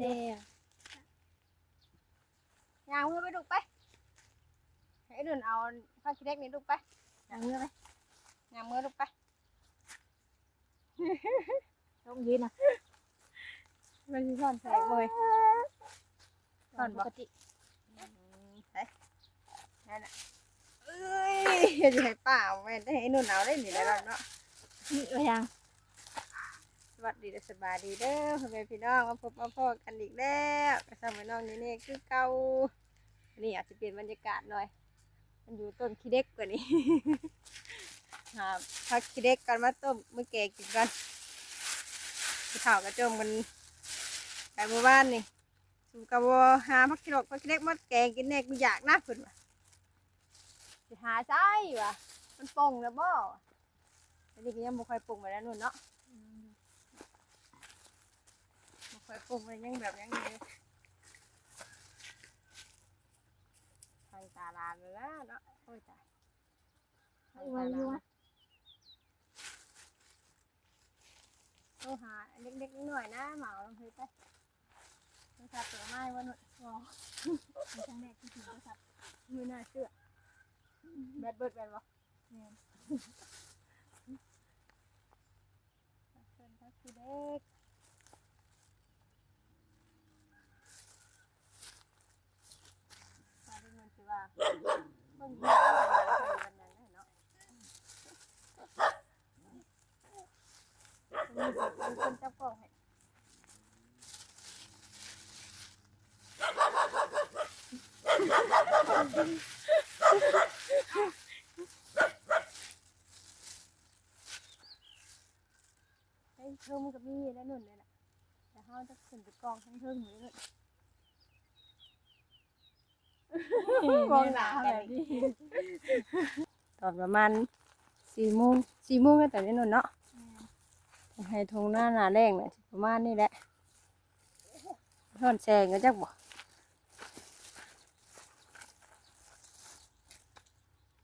เด้อยางมือไปดุกไปให้เดินเอาข้าวขี้เล็กนี่ดุกไปยางมือไปยางมือดุกไวัสวัสดีและสบายดีเด้อพ่อแม่พี่น้องมาพบมาพอกันอีกแล้วกระซังพี่น้องนี่นี่คือเก่านนี้อาจจะเปลี่ยนบรรยากาศหน่อย มันอยู่ต้นขี้เด็กกว่านี้หาพักขี้เด็กกันมาต้มมือแกงกินกันผู้เฒ่ากระจมมันไปเมื่อวานนี่สูกะบหาพักขี้ดอกพักขี้เด็กมาแกงกินแน่กูอยากนะเพิ่นว่ะหาใช่ว่ะมันป่งแล้วบ่อันนี้ก็ยังบ่ค่อยป่งไปแล้วนู่นเนาะ บ่ค่อยปรุงมันยังแบบยังอยู่ทางตาลานเลยนะเนาะโอ้ยตายทางตาลานโทรหาเด็กๆหน่อยนะเหมาลงเฮ้ยไปโทรศัพท์เปิดไม้ว่าหนุ่ยว้าวเป็นครั้งแรกที่ถือโทรศัพท์มือหน้าเชื่อแบดเบิดแบดบ่แม่นเพิ่นก็คือเด็ก มาดูมันสิว่าเบิ่งเบิ่งเบิ่งเบิ่งเบิ่งเบิ่งเนาะมีเด็กมี คนจับกล้องให้เฮ้ยเทิงมันก็มีแล้วนุ่นเลยน่ะแต่เขาจะขึ้นไปกองทั้งเทิงอยู่เลย มองหน้ากันอีกตอนประมาณสี่โมงสี่โมงแล้วแต่นี่นนเนาะให้ทงหน้าหนาแรงเนี่ยประมาณนี้แหละท่อนแซงก็จักบ่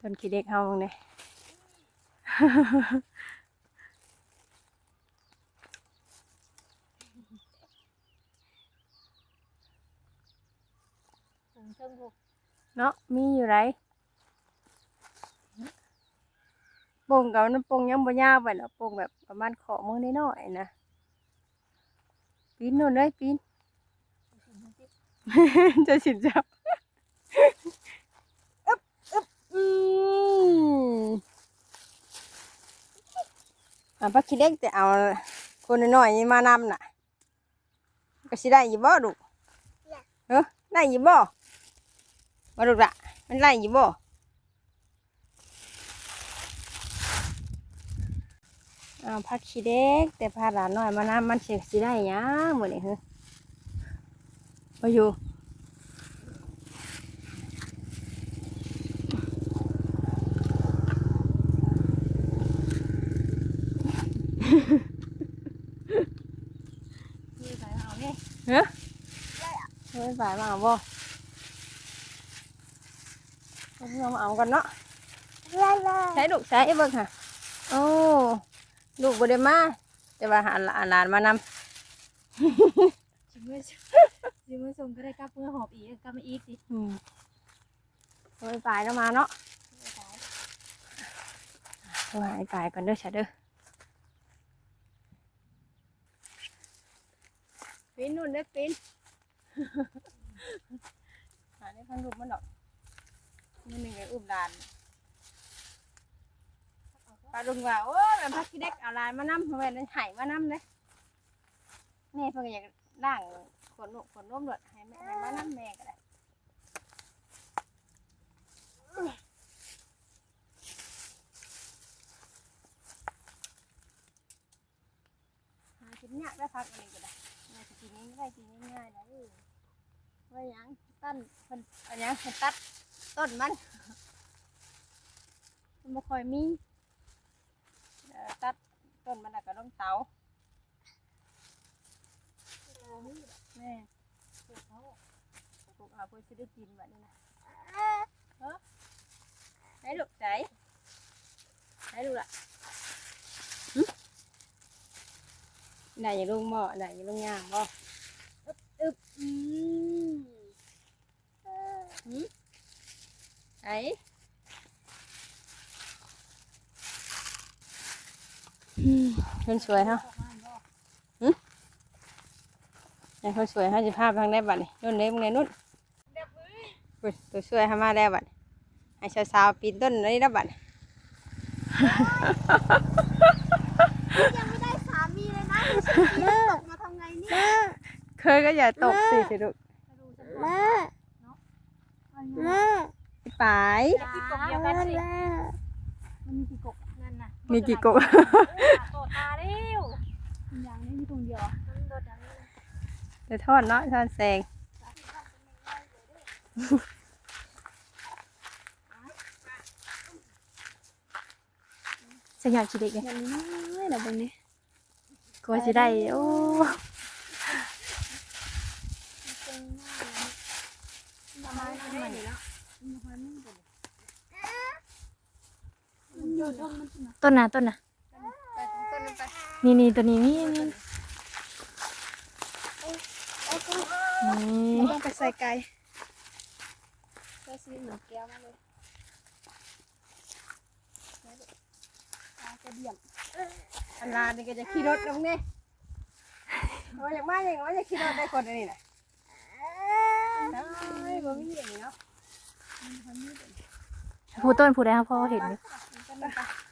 ต้นขี้เด็กเฮาเนี่ยถึงเชิงบุก เนาะมีอยู่ไรปงกับน้ำปงยังบ่ยาวไปเนาะปงแบบประมาณขอมือน้อยๆนะปีนโน่นเลยปีนจะสินจับอึ๊บอึ๊บอืมอะพักคิดเด็กแต่เอาคนน้อยๆนี่มานำน่ะ ก็สิได้อยู่บ่ลูกเออได้อยู่บ่ มาลูกละมันได้อยู่บ่อ่าพักคิดเด็ก แต่พาหลานน้อยมานำมันสิสิได้หยังมื้อนี้เฮ้อบ่อยู่มีสายเอาเนี่ยเฮ้ยเฮ้ยฝ่ายมาเอาบ่ เอาเพื่อนมาเอากันเนาะใช้ลูกใช้เบิ่งค่ะ โอ้ลูกบ่ได้มาแต่ว่าหาหลานหลานมานำจิมือจิมือส่งก็ได้กลับเมื่อหอบอีกกลับมาอีกสิอืมเฮ้ยฝ่ายแล้วมาเนาะว่าไอ้ฝ่ายก่อนเด้อชะเด้อปีนนู่นเด้อปีนหาได้พันรูปมันดอก มันหนึ่งไอ้อุ้มหลานปลาดุงว่าโอ้ยมันพักขี้เด็กเอาหลานมานำเพราะว่านั่นไห่มานำเลยแม่เพิ่งอยากล่างขนลูกขนร่มเลยให้แม่ให้มานำแม่ก็ได้หากินยากได้พักอะไรก็ได้แม่จะกินง่ายๆกินง่ายๆนะเออว่ายังตั้นเพิ่นเอันยังเพิ่นตัด ต้นมันไม่ค่อยมีตัดต้นมันแล้วก็งเสาแม่ปลูกเขาปลูกเอาไปจะได้กินแบบนี้นะเฮ้ยไหนลูกไหนไห้ลูกล่ะไหนอย่างลงหม้อไหนอย่างลงย่างบ่อึบอึบอืม ไอ้เพิ่นสวยฮะอืมไอ้เขนสวยฮะจะภาพทางได้บัดนี่นุ่นเล็บไงนุ่นตัวสวยฮามาได้บัดไอสาวๆปีนต้นนี่ได้บัดยังไม่ได้สามีเลยนะตกมาทำไงนี่เคยก็อย่าตกสิสิลูกแม่แม่ายแล้วมันมีกี่กบนั่นน่ะมีกี่กบโตตาเร็วอย่างนี้มีตรงเดียวเดี๋ยวทอดเนาะทอดแซงสัญญาณชิดเด็กเนี่ยน้อยนะบนนี้กลัวจะได้ โอ้ ต้นน่ะต้นน่ะไปต้นนั้นไปนี่นี่ตัวนี้นี่นี่นี่ต้องไปใส่ไก่ใส่ซีหนูแก้วมาเลยอันลานี่ก็จะขี่รถลงนี่โอ้ยอยากมาอย่างว่าอยากขี่รถได้คนอันนี้น่ะได้บ่มีอย่างนี้เนาะผู้ต้นผู้ใดครับพ่อเห็นอยู่เ à.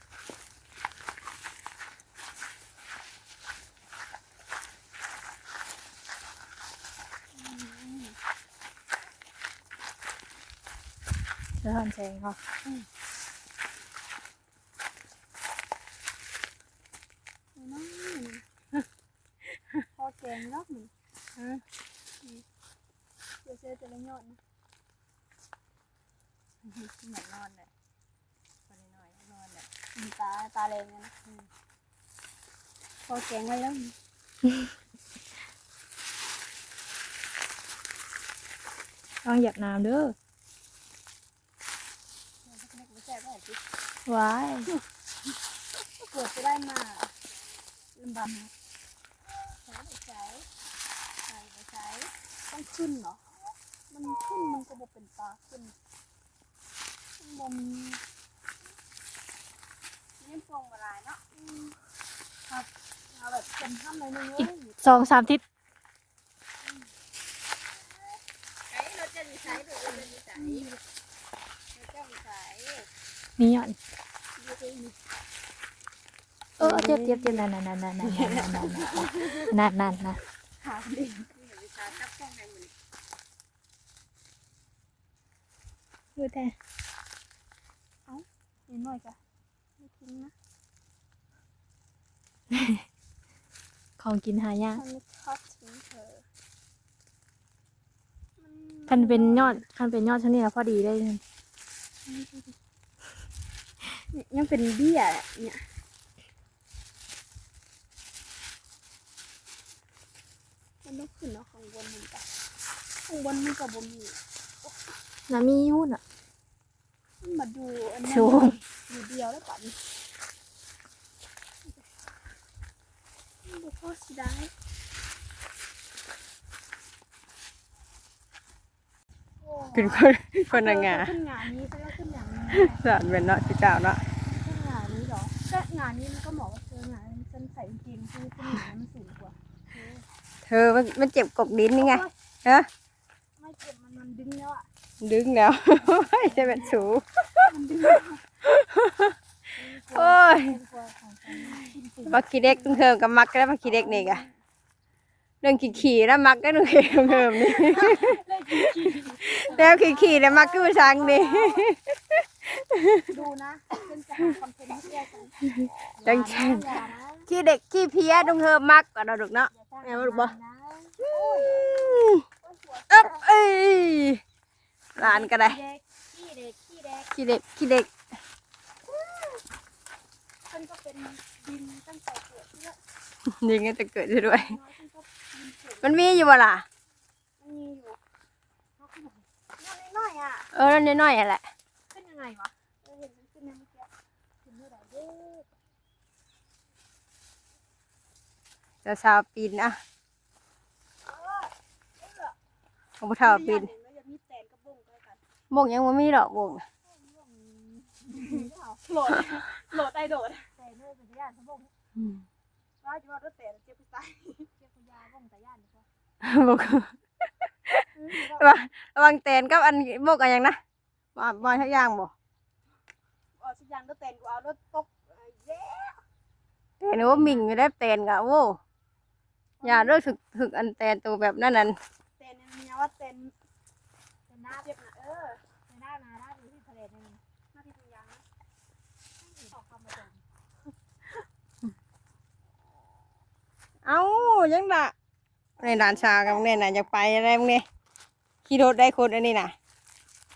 Rồi hòn xè ngọt ừ. Thôi chèn lót mình Ừ Giờ xe thì nó nhọn nè Nó ngon nè ตาตาแรงนะพอแกงไว้แล้วต้องหยับน้ำเด้อไม่ใช่ไม่ใช่ว้ายเกิดจะได้มาลำบากนะใช้ใช้ใช้ใช้ต้องขึ้นเหรอ มันขึ้นมันก็บอกเป็นปลาขึ้นข้า งบนนี่ฟงมาลายเนาะครับเอาแบบเป็นถ้ำเลยนึงเลยสองสามทิศไก่เราจะมีใช้หรือเราจะมีใช้เราจะมีใช้นี่หย่อนเออเจ็บเจ็บเจ็บนั่นนั่นนั่นนั่นนั่นนั่นนั่นนั่นนั่นนะขาดิมีใช้ทับฟงในมือดูแต่นิดหน่อยจ้ะ ไม่ทิ้งนะของกินหายากมันไม่ทอดทิ้งเธอมันคันเป็นยอดคันเป็นยอดชนิดละพอดีได้เลยยังเป็นเบี้ยแหละเนี่ยมันต้องขึ้นเนาะข้างบนมันจ้ะข้างบนมันก็บ่มี น้ำมีอยุ่นอะ มันมาดูอันนี้สูงอยู่เดียวแล้วปัดนี่บุพ่อสิได้เป็นคนคนละงาขึ้นงานนี้ฉันก็ขึ้นอย่างนี้สอนเป็นเนาะที่เก่าเนาะขึ้นงานนี้เหรอก็งานนี้มันก็เหมาะกับเธองานนี้ฉันใส่กางเกงที่ขึ้นหนามันสูงกว่า เธอมันมันเจ็บกกดินนี่ไงฮะไม่เจ็บมันมันดึงแล้วอะ ดึงแล้วจะเป็นสูมันดึงแล้วโอ้ยกลัวของฉันกินปุ๋ยบักขี้เด็กตึงเฮิมกับมักแล้วบักขี้เด็กนี่กะเรื่องขี่ขี่แล้วมักก็ตึงเฮิมเฮิมนี่แล้วขี่ขี่แล้วมักก็มาชังนี่ดูนะฉันจะหาคอนเทนต์ให้เพื่อนกันจังฉันอย่านะขี้เด็กขี้เพี้ยตึงเฮิมมักก็เราดุกเนาะอย่าสร้างแม่ว่าลูกบ่นะเอ๊บเอ้ย หลานก็ได้เด็กขี้เด็กขี้เด็กขี้เด็กขี้เด็กฉันก็เป็นดินตั้งแต่เกิดเยอะยิงก็จะเกิดด้วยน้อยฉันก็ดินเกิดมันมีอยู่บ่ล่ะมันมีอยู่เขาขึ้นมาน้อยๆอะเออนั่นน้อยๆแหละขึ้นยังไงวะเออเห็นมันขึ้นในเมื่อกี้ขึ้นเมื่อไหร่เด้อจะสาวปีนนะของผู้เฒ่าปีน แล้วกันบงยังว่ามีดอกบงโหลดโหลดไอโดดแต่เนื่อเป็นญาติกระบงว่าจะว่ารถแต่เจ็บผู้ตายเจ็บคุณยาบ้องตาย่านดีกว่าบอกว่าระวังแตนกับอันบกอันหยังนะบ่บ่ทักอย่างบ่เอาสักอย่างรถแต่กูเอารถตกเย้แตนว่ามิงอยู่ได้แตนกะโว้อย่าเลิกถึกถึกอันแตนตัวแบบนั้นนั่นเต้นเนี่ยว่าเต้นเต้นหน้าเจ็บนะเออเต้นหน้านาหน้าอยู่ที่ทะเลนี่หน้าที่ทุกอย่างนะออกคำมาส่ง เอ้ายังละในด่านชากับเนี่ยน่ะอยากไปอะไรมึงเนี่ยขี่รถได้คนอันนี้น่ะ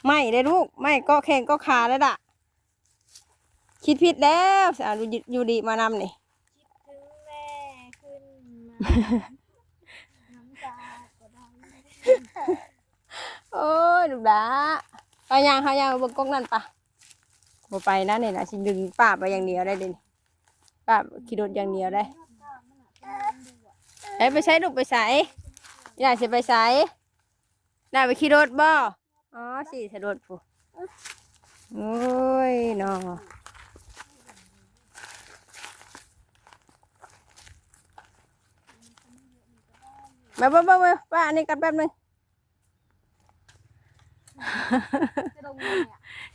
ไม่ได้ลูกไม่ก็แข่งก็ขาแล้วด่ะ คิดผิดแล้วสาวอยู่ดีมานำนี่คิดถึงแม่ขึ้นมาน้ำตาก็ได้โอ้ยลูกดาไปยังเขายังเบิ่งกล้องนั่นปะบ่ไปนะเนี่ยนะสิดึงป้าไปอย่างเดียวได้เด่นป้าขี่รถอย่างเดียวได้ ไอ้ไปใช้ลูกไปใส่อยากจะไปใส่น่าไปขี่รถบ่อ๋อสิสะรถผู้โอ้ยเนาะมาบ่บ่บ่ป้าอันนี้กันแป๊บหนึงจะลง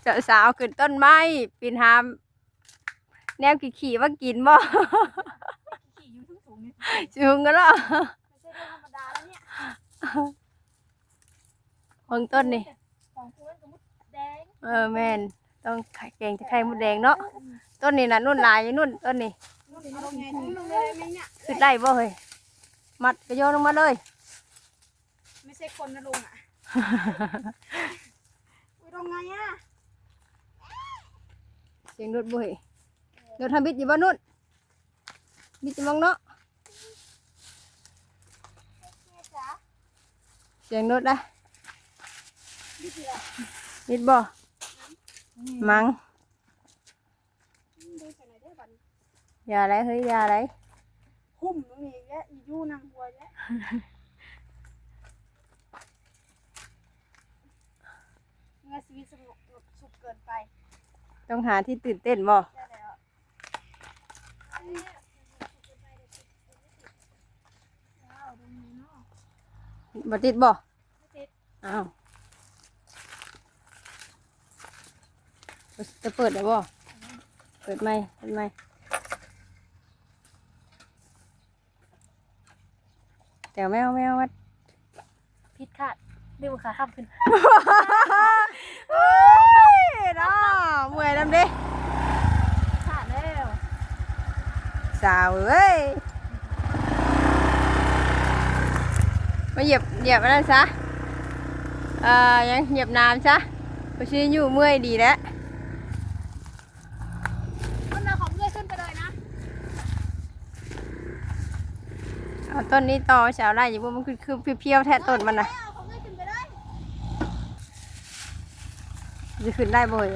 เจ้าสาวขึ้นต้นไม้ปีนหามแนวขี่ๆว่ากินบ่ อยู่สูงสูงนี่จุงกันแล้วไม่ใช่เรื่องธรรมดาแล้วเนี่ยเบิ่งต้นนี่ของคุณสมมติแดงเออแม่นต้องไข่แกงจะไข่มดแดงเนาะต้นนี้น่ะนุ่นหลายอยู่นุ่นต้นนี้นู่นนี่ลงไงทั้งลงเลยไหมเนี่ยขึ้นได้บ่เฮ้ยมัดก็โยนลงมาเลย ไม่ใช่คนนะลุงอะอุ้ยลงไงอะเสียงรถบ่เฮ้ยรถทำบิดอยู่บ่นุ่นบิดจะมองเนาะ แม่จ๋า เสียงรถนะดิจิละบิดบ่มังดูใส่ไหนได้บัดอย่าอะไรเฮ้ยอย่าอะไรหุ่มตรงนี้แยะอียู่นางหัวแยะเงาชีวิตสงบสุขเกินไป ต้องหาที่ตื่นเต้นบ่ ได้แล้วว้าวตรงนี้เนาะ บ่ติดบ่ไม่ติดอ้าวจะเปิดได้บ่เปิดไหมเปิดไหมแต่แมวแมววัดพิษขาดเรียกว่าขาข้ามขึ้นเฮ้ยน้อเมื่อยลำดิขาดแล้วสาวเอ้ย มาเหยียบเหยียบอันนั้นซะเอ่อยังเหยียบน้ำซะเพราะชื่ออยู่เมื่อยดีแล้วมันเอาของเพื่อนขึ้นไปเลยนะเอาต้นนี้ต่อสาวได้อยู่ว่ามันคือคือเพียวๆแท้ต้นมันนะเอาของเพื่อนขึ้นไปเลยจะขึ้นได้บ่อย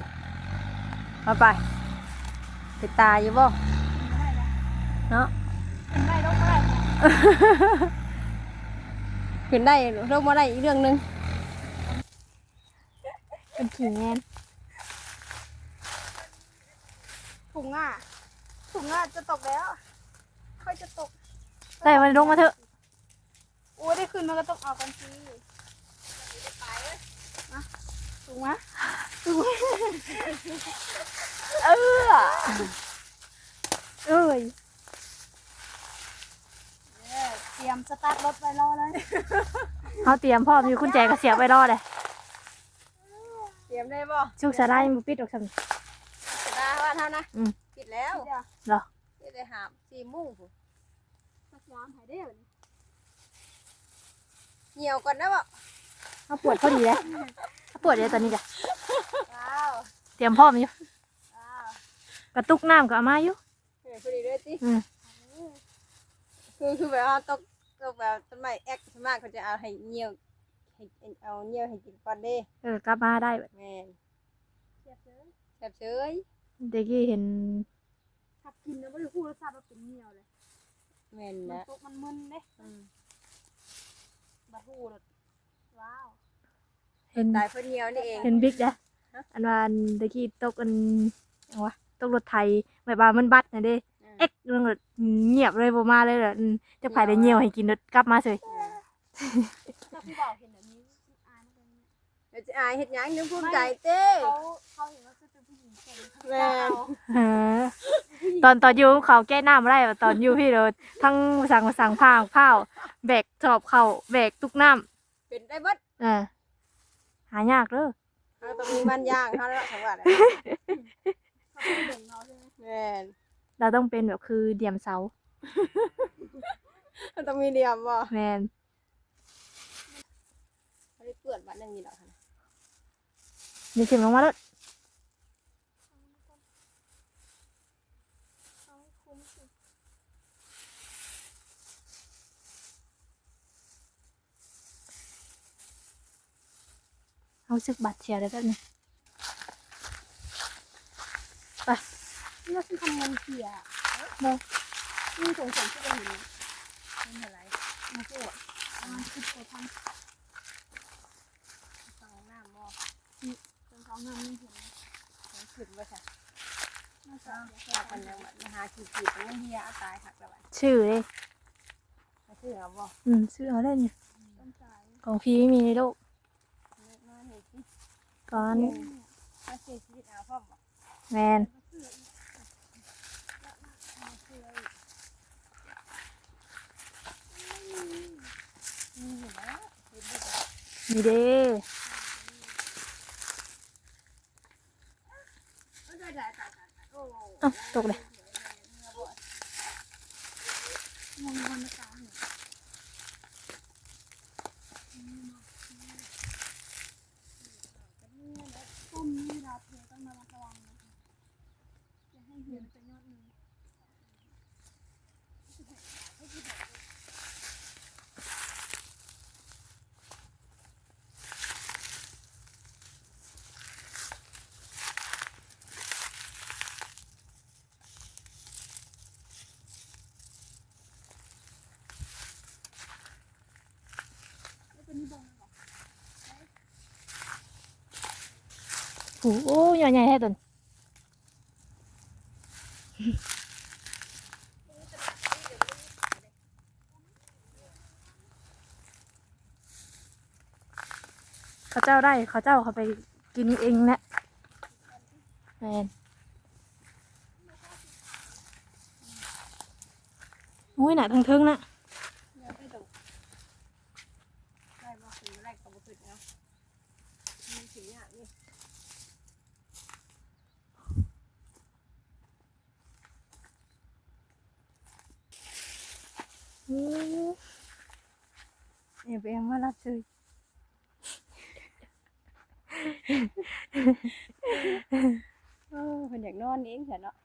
มาไปไปตายอยู่บ่เนาะขึ้นได้ลงได้ ขึ้นได้ลงมาได้อีกเรื่องหนึงเป็นขี่แงนถุงอะถุงอะจะตกแล้ว ค่อยจะตกได้มันลงมาเถอะโอ้ยได้ขึ้นมันก็ต้องเอากันสิไปเลยนะถุงมะเออเอ้ย เออเตรียมสตาร์ทรถไว้รอเลย เขาเตรียมพร้อมอยู่คุณแจก็เสียบไว้รอเลยเตรียมได้บ่ชุกสารายังบ่ปิดออกซ้ำตาว่าเท่านะอืม ปิดแล้วเดี๋ยวเหรอปิดได้หามสี่โมุ้งผู้สักยามหายได้เหรอเหี่ยวก่อนนะบ่เขาปวดพอดีเลยเขาปวดเลยตอนนี้จ้ะว้าวเตรียมพร้อมอยู่ว้าวกระตุกน้ำก็เอามาอยู่เออพอดีเลยจิอืม คือคือแบบว่าตกตกแบบต้นไม้แอกสวนมากเขาจะเอาให้เหี่ยวให้เอาเหี่ยวให้กินก่อนเด้เออกลับมาได้แม่นเสียบเลยแซ่บเฉยเด็กกี้เห็นขับกินแล้วไม่ได้พูดรสชาติว่าเป็นเหนียวเลยแม่นมันนะตกมันมึนเด้อืมบัดหูรสว้าวเห็น ตายเพิ่นเหี่ยวนี่เอง เห็นบิ๊กนะฮะอันว่าอันเด็กกี้ตกอันหยังวะตกรถไทยแบบว่ามันบัดนะเด้อืม เอ็กเรื่องแบบเงียบเลยบ่มาเลยเหรออืมจะไผได้เหี่ยวให้กินเด้อกลับมาเสยถ้าผู้บ่าวเห็นแบบนี้อายมากเลยเนี่ยเดี๋ยวจะอายเฮ็ดหยังยังภูมิใจเต้เขาเขาเห็นว่าจะเป็นผู้หญิงเก่งเขาแม่จะเอาเออตอนตอนอยู่เขาแก้น้ำบ่ได้ว่าตอนอยู่พี่เด้อทั้งสั่งสั่งผ้าข้าวแบกสอบเข้าแบกตุกน้ำเป็นได้เบิดเออหายากเด้อเราต้องมีมันย่างเฮาแล้วสังว่าแหละเขาเป็นเด็กเราใช่ไหมแม่น เราต้องเป็นแบบคือเดียมเสาเราต้องมีเดียมบ่แมนบ่ได้เปื้อนบัดนึงนี่ดอกหั่นเดี๋ยวเข็มลงมาแล้วเอาให้คุ้มสิเอาซึกบัตรเชียร์ได้แป๊บนึง นี่คือทำเงินเสียเนาะนี่สงสัยที่เราเห็นนะเป็นอะไรมาเจอประมาณสิบกว่าพันฟังน้ำบ่จนท้องเงินไม่เห็นมันขึ้นบ่ซะน่าจะเอ้าว่ากันยังบัดมาหาขี้ๆเป็นเงินเฮียเอาตายคักแล้วบัดชื่อเลยมาซื้อเอาบ่อืมชื่อเอาได้เนี่ยต้นสายของพี่ไม่มีในโลกเล็กน้อยนี่สิก่อนมาเสียชีวิตเอาพร้อมบ่แมน มีอยู่นะเฮ็ดบ่ได้ มีเด้เอ้ยได้ๆๆๆโอ้เอ้าตกเลย มองวันตาเนี่ยต้มนี่เราเทต้องมาระวังนะคะอย่าให้เห็นเป็นยอดหนึ่ง โอ้โหใหญ่ใหญ่แท้ตนเขาเจ้าได้เขาเจ้าเขาไปกินเองแหละแมนโอ้ยหนักทั้งเทิงนะได้บ่ถึงแรกก็บ่ขึ้นเอามันสิยากนี่ อืม เอ็มเอ็มมารับซื้อโอ้เพิ่นอยากนอนเองซั่นเนาะ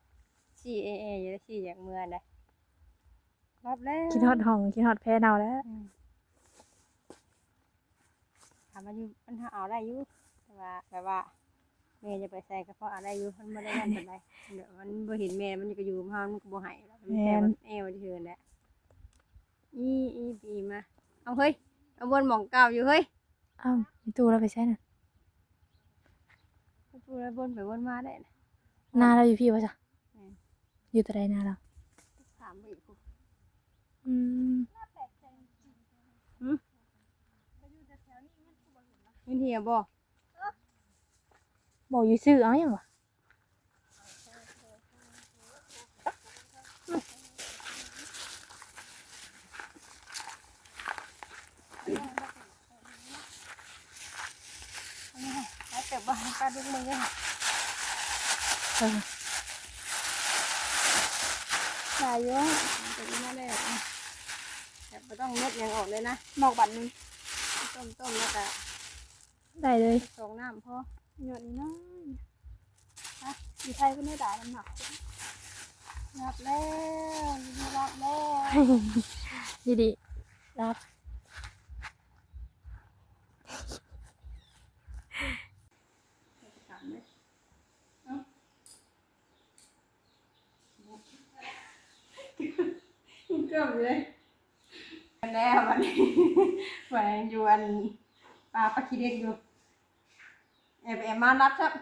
สี่เอเออยู่แล้วสี่อยากเมื่อนะรับแล้วคิดฮอดห้องคิดฮอดแพ้เนาแล้วอืมถามมันอยู่มันหาเอาได้อยู่แต่ว่าแบบว่าแม่จะไปใส่ก็เพราะเอาได้อยู่มันบ่ได้นั่นปานใดเดี๋ยวมันบ่เห็นแม่มันก็อยู่ของมันมันก็บ่ให้แล้วมันแต่มันแอวเทือนแหละอีอีปีมาเอาเฮ้ย เอาบนหมองเก่าอยู่เฮ้ยอ้าวมีตู้เราไปใช้น่ะพูดแล้วบนไปบนมาได้นะหน้าเราอยู่พี่วะจ้ะอืมอยู่แต่ใดหน้าเราถามไปอีกพูดอืมน่าแปลกใจจริงๆหืมมาอยู่แต่แถวนี้มันคือบ่เห็นนะเงินเฮียบ่บอกอยู่ซื้อเอาอย่างวะ แล้วแต่บ้านป้าดุกมึงก็เออชายอยู่จะกินมาได้แต่ไม่ต้องเม็ดยังออกเลยนะหมอกบัตรหนึงต้มต้มแล้วก็ได้เลยสองน้ำพอหยดนี้น้อยฮะอยู่ไทยก็ไม่ด่าน้ำหนักรับแล้วยินดีรับแล้วดีดีรับ ถามเลยเอ้า เกือบเลยแล้ววันนี้แหวนอยู่อันปลาปลาคีเด็กอยู่แอบแอบมารับครับ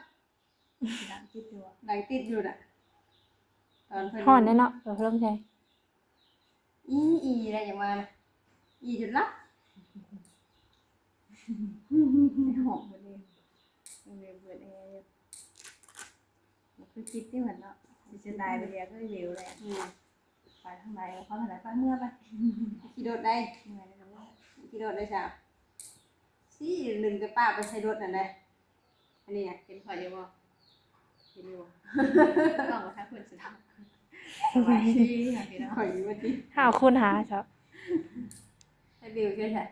ดังคิดดูอะหลังติดอยู่น่ะตอนเพิ่นฮ้อนแน่เนาะเออเพิ่นใช่อีอีอะไรอย่างมานะอีจุดละหอมหมดเลยมันเลยเปิดแอร์อยู่มันคือคิดที่เหมือนเนาะดิจะตายไปเดียวก็เร็วแหละไป ทางไหนเขาทางไหนไปเมื่อไปขี่รถได้เมื่อยแล้วขี่รถได้จ้ะสี่หนึ่งกับป้าไปใช้รถนั่นเลยอันนี้เนี่ยเห็นข่อยอยู่บ่เห็นอยู่ลองมาทักคนสุดท้ายสบายดีค่ะพี่น้องข่อยอยู่ว่าที่ห้าวคุณหาครับให้บิวช่วยใช่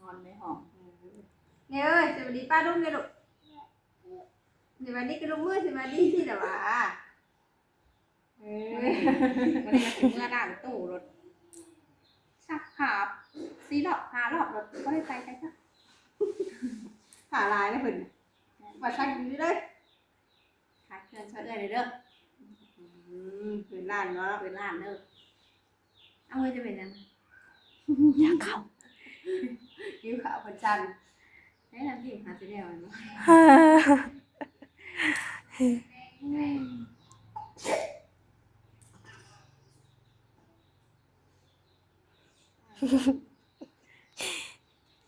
นอนไม่หอมเนี่ยเอ้ยสวัสดีป้าลุงเลยลูกสวัสดีกับลุงมือสวัสดีที่เดี๋ยววะ เออวันนี้มาถึงเมื่อด่านตู้รถชักขาบสีดอกหารอบรถก็ได้ไปใช่ไหมหาลายนะเพิ่นว่าชักอยู่เลยหาเชิญช่วยเลยเด้ออืมปืนล้านเนาะปืนล้านเด้อเอาไว้จะเป็นยังอยากเข้ายิ้วขาวคนจันทร์ให้ทำที่หาจะได้ไหม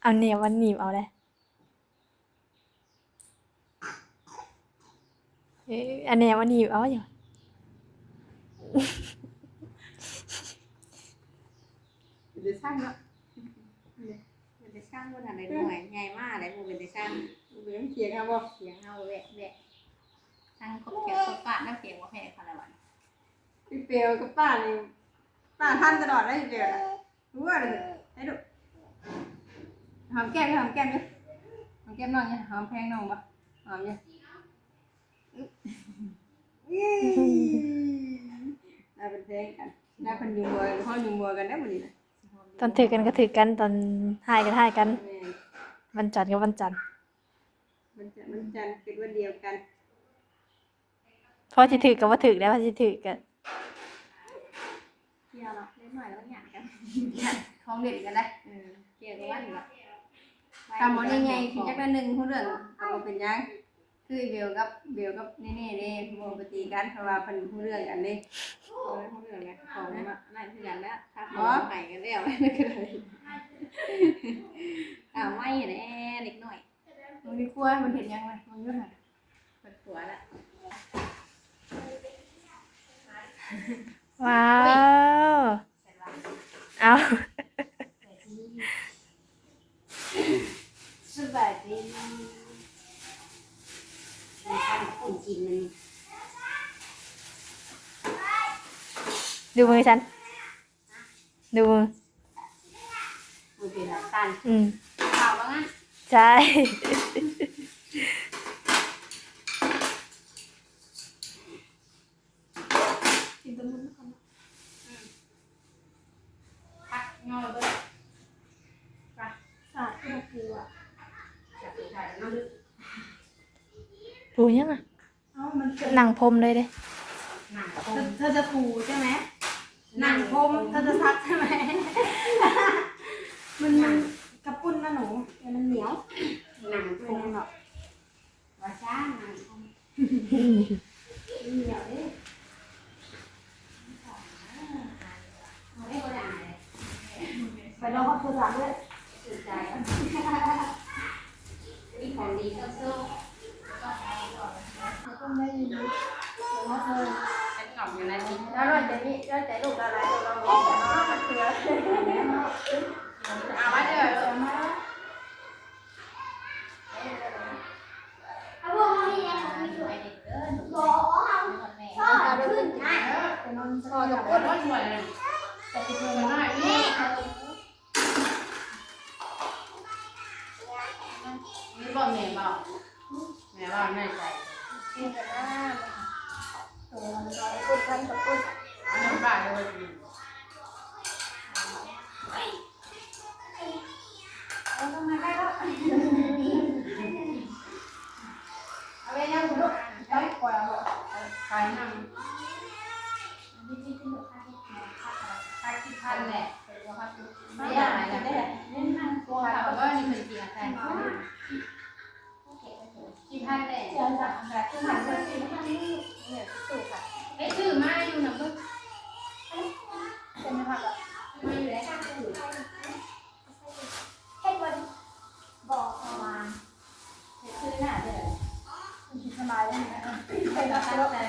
เอาเนี่ยวันหนีบเอาเลยเอ้ยอันเนี้ยวันหนีบเอาอยู่เป็นแต่ช่างเนาะเป็นแต่ช่างคนอะไรหน่อยใหญ่มากเลยผมเป็นแต่ช่างเลี้ยงเขียงครับบ่เขียงเอาแวะแวะช่างคบเขียงคบป้าน้าเขียงว่าแพ้คนละวันพี่เปียวกับป้านี่ป้าท่านตลอดได้เปียวนะ รู้ว่าเลยให้ดูหอมแก้มหอมแก้มดิหอมแก้มน้องเนี่ยหอมแพงน้องปะหอมเนี่ยได้เป็นเพลงกันได้เป็นยุงบัวพ่อยุงบัวกันได้หมดเลยตอนถือกันก็ถือกันตอนหายกันหายกันแม่วันจันทร์กับวันจันทร์มันจะมันจันทร์เป็นวันเดียวกันเพราะที่ถือกับว่าถือแล้วว่าที่ถือกันเที่ยวเนาะเล่นหน่อยแล้วหยาดกันหยาดของเด็ดกันได้เออเกี่ยวกับวันนี้ทำหมดยังไงคิดจักละหนึ่งผู้เรื่องเอามาเป็นยังคือเบลกับเบลกับเน่ๆเด้โมปฏิกันเพราะว่าเป็นผู้เรื่องกันเด้เออผู้เรื่องไงของมานั่นคือกันแล้วถ้าของใหม่กันแล้วไม่ก็เลยอ่าไม่แน่เด็กหน่อยมันมีครัวมันเห็นยังไงมันยุ่งอะเปิดหัวละว้าว เอาสบายดีมีทานคนกินมันดูมือฉัน ดูมือมันเป็นอะไรกันอืมข่าวว่างั้นใช่ กินตัวมันก่อนพักงอเลยไป สาดที่มันคืออะ จับไปถ่ายน้ำลึก ดูยังอะเอ้ามันเป็นหนังพรมเลยเด้หนังเธอเธอจะถูใช่ไหมหนังพรมเธอจะซักใช่ไหม มันมันกระปุ้นนะหนูเดี๋ยวมันเหนียวหนังไม่คงแน่หรอกว่าช้าหนังคงมันเหนียวเด้เอาได้ก็ได้ไปลองเอาโทรศัพท์ด้วยสุดใจมีของดีก็สู้เขาต้อง ได้ยินดีแต่ว่าเธอเป็นกล่องอยู่ในนี้แล้วเราจะมีเราจะลูกอะไรเราลองดูแต่ว่ามันคืออเอาไว้เดี๋ยวเอามาเอาพวกเขาที่ยังคงไม่สวยบอกเอาชอบขึ้นนะแต่นอนพอกับคนว่วยแต่ที่เธอสวยมาหน่อยนี่นี่บอกแม่บอกแม่บอกแม่ใจ นกันหน้าตัวมันก็ปุ้นพันกับปุ้นเอาน้ำปลาเลยเอาต้องมาได้ก็เอาไปนั่งลูกได้กว่าบอกไปนั่งไปที่พันแหละไม่ ไม่ ได้ ได้ ไหน จะได้ นะ เล่นนั่งตัว เขาก็นี่เป็นเกียร์แต่ที่พันแหละ เจอจากแบบที่มันเป็นที่มันเนี่ยสุดค่ะ ไอ้ชื่อมาอยู่นะเพิ่ง ไป